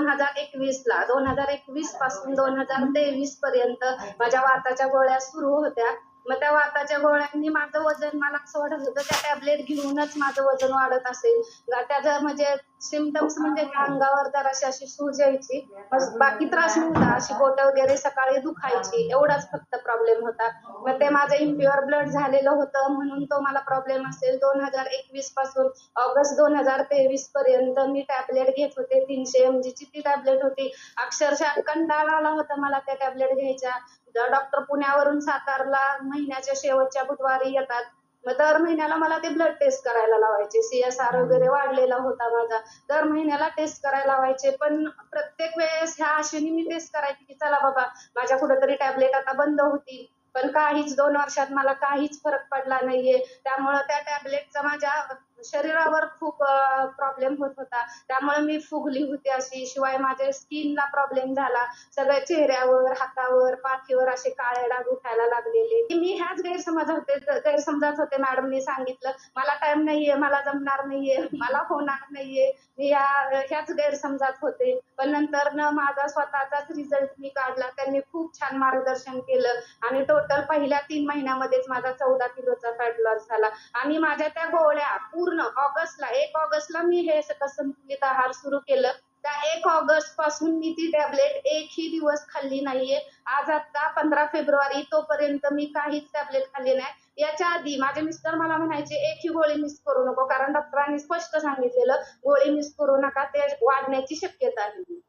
दोन हजार एकवीस ला दोन हजार एकवीसपासून दोन हजार तेवीस पर्यंत माझ्या वाताच्या गोळ्या सुरू होत्या. मग त्या वाताच्या गोळ्यांनी माझं वजन मला असं वाटत होतं त्या टॅबलेट घेऊनच माझं वजन वाढत असेल. त्या जर म्हणजे सिमटम्स म्हणजे अंगावर जराशी अशी सूज यायची बाकी त्रास नव्हता. अशी बोट वगैरे सकाळी दुखायची एवढाच फक्त प्रॉब्लेम होता. मग ते माझं इम्प्युअर ब्लड झालेलं होतं म्हणून तो मला प्रॉब्लेम असेल. दोन हजार एकवीसपासून ऑगस्ट दोन हजार तेवीस पर्यंत मी टॅबलेट घेत होते. तीनशे एम ची ती टॅबलेट होती. अक्षरशः कंटाळा आला होता मला त्या टॅबलेट घ्यायच्या डॉक्टर पुण्यावरून सातारला महिन्याच्या शेवटच्या बुधवारी येतात. मग दर महिन्याला मला ते ब्लड टेस्ट करायला लावायचे. सीएसआर वगैरे वाढलेला होता माझा. दर महिन्याला टेस्ट करायला लावायचे. पण प्रत्येक वेळेस ह्या आशेने मी टेस्ट करायची की चला बाबा माझ्या कुठेतरी टॅबलेट आता बंद होतील. पण काहीच दोन वर्षात मला काहीच फरक पडला नाहीये. त्यामुळं त्या टॅबलेटचा माझ्या शरीरावर खूप प्रॉब्लेम होत होता. त्यामुळे मी फुगली होती अशी. शिवाय माझ्या स्किनला प्रॉब्लेम झाला. सगळ्या चेहऱ्यावर हातावर पाठीवर असे काळे डाग उठायला लागलेले. मी ह्याच गैरसमजात होते गैरसमजात होते मॅडमनी सांगितलं. मला टाइम नाहीये मला जमणार नाहीये मला होणार नाहीये. मी या ह्याच गैरसमजात होते. पण नंतर न माझा स्वतःचाच रिझल्ट मी काढला. त्यांनी खूप छान मार्गदर्शन केलं. आणि टोटल पहिल्या तीन महिन्यामध्येच माझा चौदा किलोचा फॅट लॉस झाला. आणि माझ्या त्या गोळ्या पूर्ण ऑगस्टला एक ऑगस्टला मी हे संतुलित आहार सुरू केलं. त्या एक ऑगस्टपासून मी ती टॅबलेट एकही दिवस खाल्ली नाहीये. आज आता पंधरा फेब्रुवारी तोपर्यंत मी काहीच टॅबलेट खाल्ली नाही. याच्या आधी माझे मिस्टर मला म्हणायचे एकही गोळी मिस करू नको. कारण डॉक्टरांनी स्पष्ट सांगितलेलं गोळी मिस करू नका ते वाढण्याची शक्यता आहे.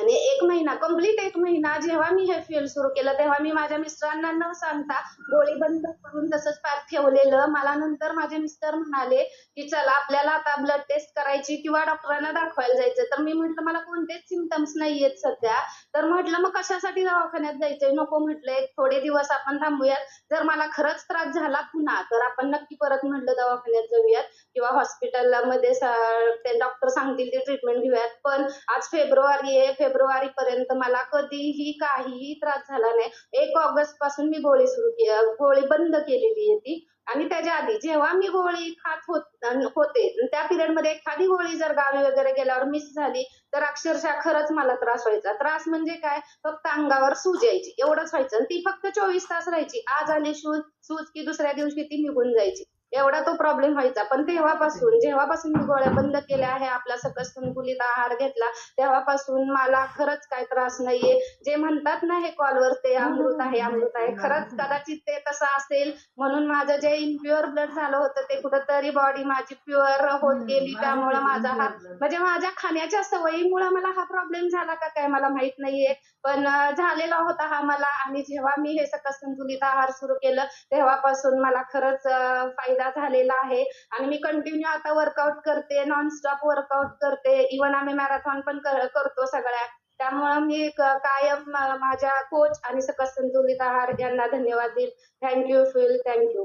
आणि एक महिना कंप्लीट एक महिना जेव्हा मी हे फील सुरू केलं तेव्हा मी माझ्या मिस्टरांना न सांगता गोळी बंद करून तसंच पॅक ठेवलेलं. मला नंतर माझे मिस्टर म्हणाले की चला आपल्याला आता ब्लड टेस्ट करायची किंवा डॉक्टरांना दाखवायला जायचं तर मी म्हटलं मला कोणतेच सिमटम्स नाहीयेत सध्या. तर म्हटलं मग कशासाठी दवाखान्यात जायचंय? नको म्हटलंय थोडे दिवस आपण थांबूयात. जर मला खरंच त्रास झाला पुन्हा तर आपण नक्की परत म्हटलं दवाखान्यात जाऊयात किंवा हॉस्पिटलला मध्ये ते डॉक्टर सांगतील ते ट्रीटमेंट घेऊयात. पण आज फेब्रुवारी आहे. फेब्रुवारी पर्यंत मला कधीही काहीही त्रास झाला नाही. एक ऑगस्टपासून मी गोळी सुरू केली गोळी बंद केलेली आहे ती. आणि त्याच्या आधी जेव्हा मी गोळी खात होत होते त्या पिरियडमध्ये एखादी गोळी जर गावी वगैरे गेल्यावर मिस झाली तर अक्षरशः खरंच मला त्रास व्हायचा. त्रास म्हणजे काय? फक्त अंगावर सूज यायची एवढंच व्हायचं. आणि ती फक्त चोवीस तास राहायची. आज आली सूज सूज की दुसऱ्या दिवशी ती निघून जायची. एवढा तो प्रॉब्लेम व्हायचा. पण तेव्हापासून जेव्हापासून मी गोळ्या बंद केल्या आहे आपला सकस संतुलित आहार घेतला तेव्हापासून मला खरंच काय त्रास नाहीये. जे म्हणतात ना हे कॉलवर ते अमृत आहे अमृत आहे. खरंच कदाचित ते तसं असेल. म्हणून माझं जे इम्प्युअर ब्लड झालं होतं ते कुठंतरी बॉडी माझी प्युअर होत गेली. त्यामुळं माझा हा म्हणजे माझ्या खाण्याच्या सवयीमुळे मला हा प्रॉब्लेम झाला का काय मला माहीत नाहीये. पण झालेला होता हा मला. आणि जेव्हा मी हे सकस संतुलित आहार सुरू केलं तेव्हापासून मला खरंच अं, फायदा झालेला आहे. आणि मी कंटिन्यू आता वर्कआउट करते नॉनस्टॉप वर्कआउट करते. इवन आम्ही मॅरेथॉन पण करतो सगळ्या. त्यामुळं मी कायम माझ्या कोच आणि सकस संतुलित आहार यांना धन्यवाद देईल. Thank you fill thank you